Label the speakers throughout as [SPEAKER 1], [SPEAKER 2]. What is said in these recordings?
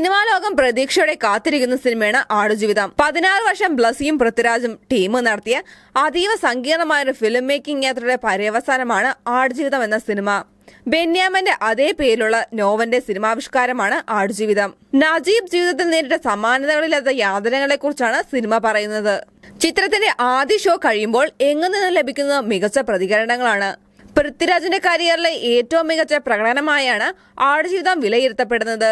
[SPEAKER 1] Cinema ലോകം പ്രതീക്ഷയോടെ കാത്തിരിക്കുന്ന സിനിമയാണ് ആടുജീവിതം. പതിനാറ് വർഷം ബ്ലസിയും പൃഥ്വിരാജും ടീം നടത്തിയ അതീവ സങ്കീർണമായ ഒരു ഫിലിം മേക്കിംഗ് യാത്രയുടെ പര്യവസാനമാണ് ആടുജീവിതം എന്ന സിനിമ. ബെന്യാമന്റെ അതേ പേരിലുള്ള നോവന്റെ സിനിമാവിഷ്കാരമാണ് ആടുജീവിതം. നജീബ് ജീവിതത്തിൽ നേരിട്ട സമാനതകളില്ലാത്ത യാതനകളെ കുറിച്ചാണ് സിനിമ പറയുന്നത്. ചിത്രത്തിന്റെ ആദ്യ ഷോ കഴിയുമ്പോൾ എങ്ങു നിന്ന് ലഭിക്കുന്ന മികച്ച പ്രതികരണങ്ങളാണ്. പൃഥ്വിരാജിന്റെ കരിയറിലെ ഏറ്റവും മികച്ച പ്രകടനമായാണ് ആടുജീവിതം വിലയിരുത്തപ്പെടുന്നത്.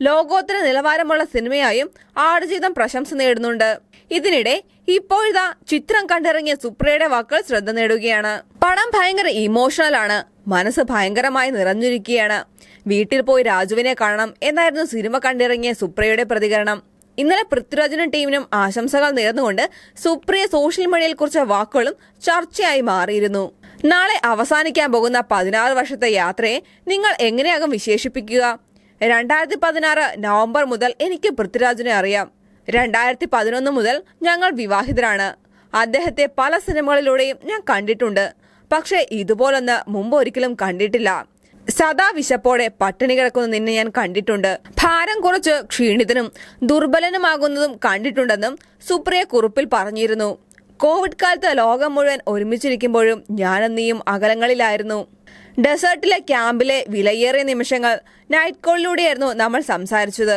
[SPEAKER 1] ലോകോത്തര നിലവാരമുള്ള സിനിമയായും ആടുജീവിതം പ്രശംസ നേടുന്നുണ്ട്. ഇതിനിടെ ഇപ്പോഴിതാ ചിത്രം കണ്ടിറങ്ങിയ സുപ്രയുടെ വാക്കുകൾ ശ്രദ്ധ നേടുകയാണ്. പടം ഭയങ്കര ഇമോഷണൽ ആണ്. മനസ്സ് ഭയങ്കരമായി നിറഞ്ഞിരിക്കുകയാണ്. വീട്ടിൽ പോയി രാജുവിനെ കാണണം എന്നായിരുന്നു സിനിമ കണ്ടിറങ്ങിയ സുപ്രയുടെ പ്രതികരണം. ഇന്നലെ പൃഥ്വിരാജിനും ടീമിനും ആശംസകൾ നേർന്നുകൊണ്ട് സുപ്രിയ സോഷ്യൽ മീഡിയയിൽ കുറിച്ച വാക്കുകളും ചർച്ചയായി മാറിയിരുന്നു. നാളെ അവസാനിക്കാൻ പോകുന്ന പതിനാറ് വർഷത്തെ യാത്രയെ നിങ്ങൾ എങ്ങനെയാകും വിശേഷിപ്പിക്കുക? രണ്ടായിരത്തി പതിനാറ് നവംബർ മുതൽ എനിക്ക് പൃഥ്വിരാജിനെ അറിയാം. രണ്ടായിരത്തി പതിനൊന്ന് മുതൽ ഞങ്ങൾ വിവാഹിതരാണ്. അദ്ദേഹത്തെ പല സിനിമകളിലൂടെയും ഞാൻ കണ്ടിട്ടുണ്ട്. പക്ഷേ ഇതുപോലൊന്ന് മുമ്പ് ഒരിക്കലും കണ്ടിട്ടില്ല. സദാ വിശപ്പോടെ പട്ടിണി കിടക്കുന്ന നിന്നെ ഞാൻ കണ്ടിട്ടുണ്ട്. ഭാരം കുറച്ച് ക്ഷീണിതനും ദുർബലനുമാകുന്നതും കണ്ടിട്ടുണ്ടെന്നും സുപ്രിയ കുറിപ്പിൽ പറഞ്ഞിരുന്നു. കോവിഡ് കാലത്ത് ലോകം മുഴുവൻ ഒരുമിച്ചിരിക്കുമ്പോഴും ഞാനും അകലങ്ങളിലായിരുന്നു. ഡെസേർട്ടിലെ ക്യാമ്പിലെ വിലയേറിയ നിമിഷങ്ങൾ നൈറ്റ് കോളിലൂടെയായിരുന്നു നമ്മൾ സംസാരിച്ചത്.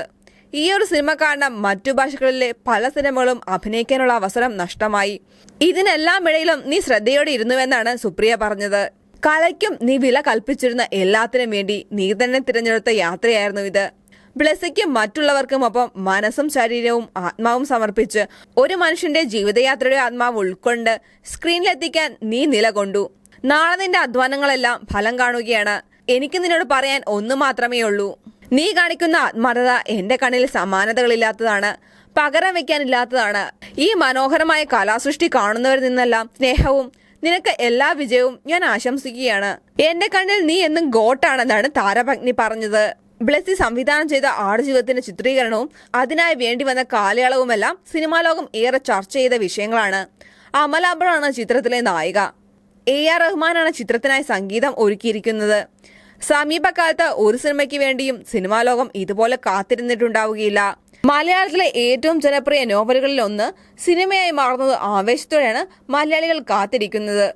[SPEAKER 1] ഈ ഒരു സിനിമ കാരണം മറ്റു ഭാഷകളിലെ പല സിനിമകളും അഭിനയിക്കാനുള്ള അവസരം നഷ്ടമായി. ഇതിനെല്ലാം ഇടയിലും നീ ശ്രദ്ധയോടെ ഇരുന്നുവെന്നാണ് സുപ്രിയ പറഞ്ഞത്. കലയ്ക്കും നീ വില കൽപ്പിച്ചിരുന്ന എല്ലാത്തിനും വേണ്ടി നീ തന്നെ തിരഞ്ഞെടുത്ത യാത്രയായിരുന്നു ഇത്. ബ്ലെസ്സിക്കും മറ്റുള്ളവർക്കും ഒപ്പം മനസ്സും ശരീരവും ആത്മാവും സമർപ്പിച്ച് ഒരു മനുഷ്യന്റെ ജീവിതയാത്രയുടെ ആത്മാവ് ഉൾക്കൊണ്ട് സ്ക്രീനിലെത്തിക്കാൻ നീ നിലകൊണ്ടു. നാളെ നിന്റെ അധ്വാനങ്ങളെല്ലാം ഫലം കാണുകയാണ്. എനിക്ക് നിന്നോട് പറയാൻ ഒന്നു മാത്രമേ ഉള്ളൂ. നീ കാണിക്കുന്ന ആത്മാർത്ഥത എന്റെ കണ്ണിൽ സമാനതകളില്ലാത്തതാണ്. പകരം വെക്കാനില്ലാത്തതാണ്. ഈ മനോഹരമായ കലാസൃഷ്ടി കാണുന്നവരിൽ നിന്നെല്ലാം സ്നേഹവും നിനക്ക് എല്ലാ വിജയവും ഞാൻ ആശംസിക്കുകയാണ്. എന്റെ കണ്ണിൽ നീ എന്നും ഗോട്ടാണെന്നാണ് താരഭഗ്നി പറഞ്ഞത്. ബ്ലെസ്സി സംവിധാനം ചെയ്ത ആടുജീവിതത്തിന്റെ ചിത്രീകരണവും അതിനായി വേണ്ടി വന്ന കാലയളവുമെല്ലാം സിനിമാ ലോകം ഏറെ ചർച്ച ചെയ്ത വിഷയങ്ങളാണ്. അമലാബറാണ് ചിത്രത്തിലെ നായിക. എ ആർ റഹ്മാനാണ് ചിത്രത്തിനായി സംഗീതം ഒരുക്കിയിരിക്കുന്നത്. സമീപകാലത്ത് ഒരു സിനിമയ്ക്ക് വേണ്ടിയും സിനിമാ ലോകം ഇതുപോലെ കാത്തിരുന്നിട്ടുണ്ടാവുകയില്ല. മലയാളത്തിലെ ഏറ്റവും ജനപ്രിയ നോവലുകളിൽ ഒന്ന് സിനിമയായി മാറുന്നത് ആവേശത്തോടെയാണ് മലയാളികൾ കാത്തിരിക്കുന്നത്.